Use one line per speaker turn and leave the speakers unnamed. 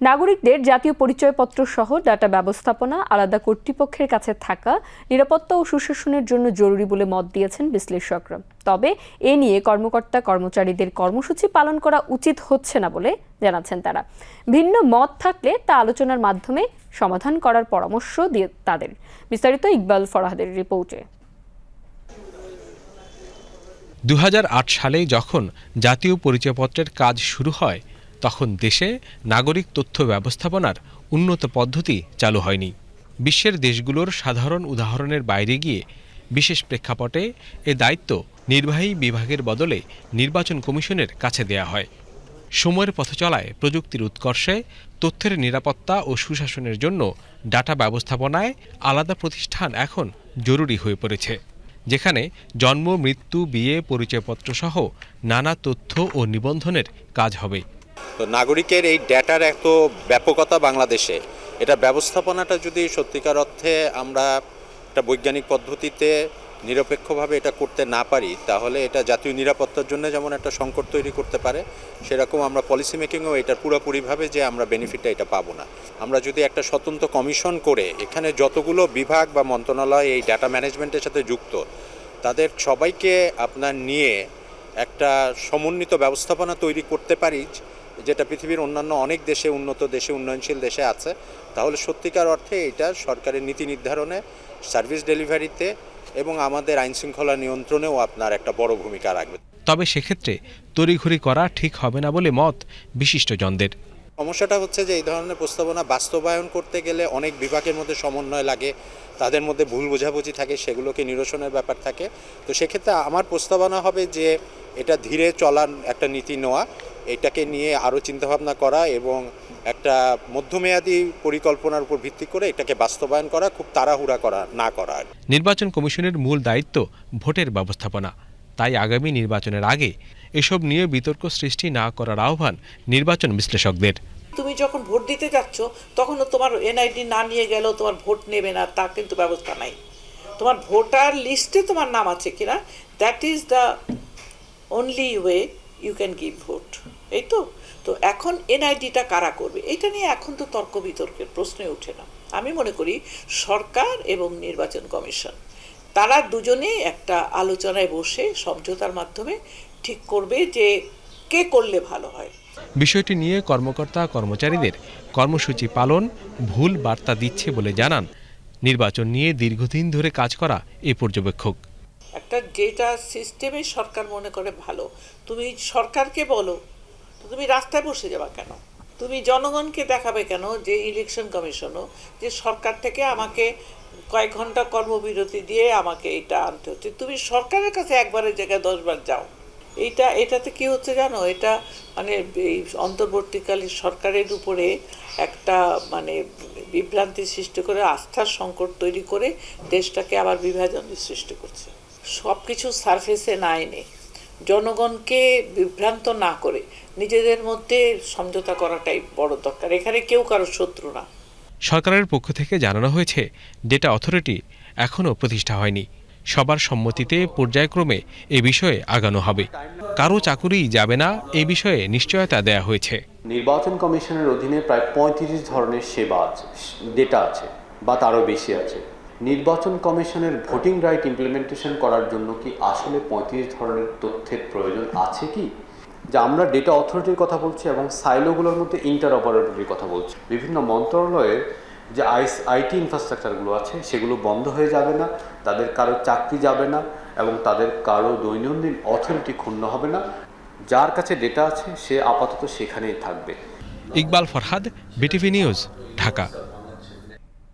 নাগরিকদের জাতীয় পরিচয়পত্র সহ ডাটা ব্যবস্থাপনা আলাদা কর্তৃপক্ষের কাছে থাকা, নিরাপত্তা ও সুশাসনের জন্য জরুরি বলে মত দিয়েছেন বিশ্লেষকরা। তবে এ নিয়ে কর্মকর্তা কর্মচারীদের কর্মসূচি পালন করা উচিত হচ্ছে না বলে জানাচ্ছেন তারা। ভিন্ন মত থাকলে তা আলোচনার মাধ্যমে সমাধান করার পরামর্শ দিয়ে তাদের। বিস্তারিত ইকবাল ফরাহাদের রিপোর্টে।
দু হাজার আট সালে যখন জাতীয় পরিচয়পত্রের কাজ শুরু হয় তখন দেশে নাগরিক তথ্য ব্যবস্থাপনার উন্নত পদ্ধতি চালু হয়নি। বিশ্বের দেশগুলোর সাধারণ উদাহরণের বাইরে গিয়ে বিশেষ প্রেক্ষাপটে এ দায়িত্ব নির্বাহী বিভাগের বদলে নির্বাচন কমিশনের কাছে দেয়া হয়। সময়ের পথে চলায় প্রযুক্তির উৎকর্ষে তথ্যের নিরাপত্তা ও সুশাসনের জন্য ডাটা ব্যবস্থাপনায় আলাদা প্রতিষ্ঠান এখন জরুরি হয়ে পড়েছে, যেখানে জন্ম, মৃত্যু, বিয়ে পরিচয়পত্র সহ নানা তথ্য ও নিবন্ধনের কাজ হবে।
তো নাগরিকের এই ডেটার এত ব্যাপকতা বাংলাদেশে, এটা ব্যবস্থাপনাটা যদি সত্যিকার অর্থে আমরা একটা বৈজ্ঞানিক পদ্ধতিতে নিরপেক্ষভাবে এটা করতে না পারি, তাহলে এটা জাতীয় নিরাপত্তার জন্য যেমন একটা সংকট তৈরি করতে পারে, সেরকম আমরা পলিসি মেকিংও এটা পুরোপুরিভাবে যে আমরা বেনিফিটটা এটা পাবো না। আমরা যদি একটা স্বতন্ত্র কমিশন করে, এখানে যতগুলো বিভাগ বা মন্ত্রণালয় এই ডাটা ম্যানেজমেন্টের সাথে যুক্ত, তাদের সবাইকে আপনার নিয়ে একটা সমন্বিত ব্যবস্থাপনা তৈরি করতে পারি যেটা পৃথিবীর অন্যান্য অনেক দেশে উন্নত দেশে উন্নয়নশীল দেশে আছে তাহলে সত্যিকার অর্থে এটা সরকারের নীতি নির্ধারণে সার্ভিস ডেলিভারিতে এবং আমাদের আইন শৃঙ্খলা নিয়ন্ত্রণেও আপনার একটা বড় ভূমিকা রাখবে।
তবে সেক্ষেত্রে তড়িঘড়ি করা ঠিক হবে না বলে মত বিশিষ্টজনদের।
সমস্যাটা হচ্ছে যে এই ধরনের প্রস্তাবনা বাস্তবায়ন করতে গেলে অনেক বিভাগের মধ্যে সমন্বয় লাগে তাদের মধ্যে ভুল বোঝাবুঝি থাকে সেগুলোকে নিরসনের ব্যাপার থাকে। তো সেক্ষেত্রে আমার প্রস্তাবনা হবে যে এটা ধীরে চলার একটা নীতি নেওয়া এটাকে নিয়ে আরও চিন্তাভাবনা করা এবং একটা মধ্যমেয়াদী পরিকল্পনার উপর ভিত্তি করে এটাকে বাস্তবায়ন করা খুব তাড়াহুড়া করা না করা
নির্বাচন কমিশনের মূল দায়িত্ব ভোটের ব্যবস্থাপনা। তাই আগামী নির্বাচনের আগে এসব নিয়ে বিতর্ক সৃষ্টি না করার আহ্বান নির্বাচন বিশ্লেষকদের।
তুমি যখন ভোট দিতে যাচ্ছ তখনও তোমার এনআইডি না নিয়ে গেলেও তোমার ভোট নেবে না তা কিন্তু ব্যবস্থা নাই। তোমার ভোটার লিস্টে তোমার নাম আছে কিনা? That is the only way you can give vote এই তো? তো এখন এনআইডিটা কারা করবে? এটা নিয়ে এখন তো তর্ক বিতর্কের প্রশ্নই ওঠে না। আমি মনে করি সরকার এবং নির্বাচন কমিশন, তারা দুজনেই একটা আলোচনায় বসে সমঝোতার মাধ্যমে ঠিক করবে যে কে করলে ভালো হয়।
বিষয়টি নিয়ে কর্মকর্তা কর্মচারীদের কর্মসূচি পালন ভুল বার্তা দিচ্ছে বলে জানান। নির্বাচন নিয়ে দীর্ঘদিন ধরে কাজ করা এই পর্যবেক্ষক।
একটা যেটা সিস্টেমে সরকার মনে করে ভালো। তুমি সরকারকে বলো তুমি রাস্তায় বসে যাবা কেন? তুমি জনগণকে দেখাবে কেন যে ইলেকশন কমিশনও যে সরকার থেকে আমাকে কয়েক ঘণ্টা কর্মবিরতি দিয়ে আমাকে এটা আনতে হচ্ছে। তুমি সরকারের কাছে একবারের জায়গায় দশবার যাও। এইটা, এটাতে কি হচ্ছে জানো? এটা মানে এই অন্তর্বর্তীকালীন সরকারের উপরে একটা মানে বিভ্রান্তি সৃষ্টি করে, আস্থার সংকট তৈরি করে দেশটাকে আবার বিভাজনের সৃষ্টি করছে। সব কিছু সারফেসে না এনে জনগণকে বিভ্রান্ত না করে নিজেদের মধ্যে সমঝোতা করাটাই বড় দরকার। এখানে কেউ কারও শত্রু না।
সরকারের পক্ষ থেকে জানানো হয়েছে ডেটা অথরিটি এখনও প্রতিষ্ঠা হয়নি। সবার সম্মতিতে পর্যায়ক্রমে এ বিষয়ে আগানো হবে। কারও চাকুরি যাবে না এ বিষয়ে নিশ্চয়তা দেয়া হয়েছে।
নির্বাচন কমিশনের অধীনে প্রায় পঁয়ত্রিশ ধরনের সেবা আছে ডেটা আছে বা তারও বেশি আছে। নির্বাচন কমিশনের ভোটিং রাইট ইমপ্লিমেন্টেশন করার জন্য কি আসলে পঁয়ত্রিশ ধরনের তথ্যের প্রয়োজন আছে কি? যে আমরা ডেটা অথরিটির কথা বলছি এবং সাইলোগুলোর মধ্যে ইন্টার অপারেটরির কথা বলছি। বিভিন্ন মন্ত্রণালয়ের যে আইস, আইটি ইনফ্রাস্ট্রাকচারগুলো আছে, সেগুলো বন্ধ হয়ে যাবে না, তাদের কারও চাকরি যাবে না এবং তাদের কারও দৈনন্দিন অথরিটি ক্ষুণ্ণ হবে না। যার কাছে ডেটা আছে, সে আপাতত সেখানেই থাকবে।
Iqbal Farhad, BTV news, Dhaka.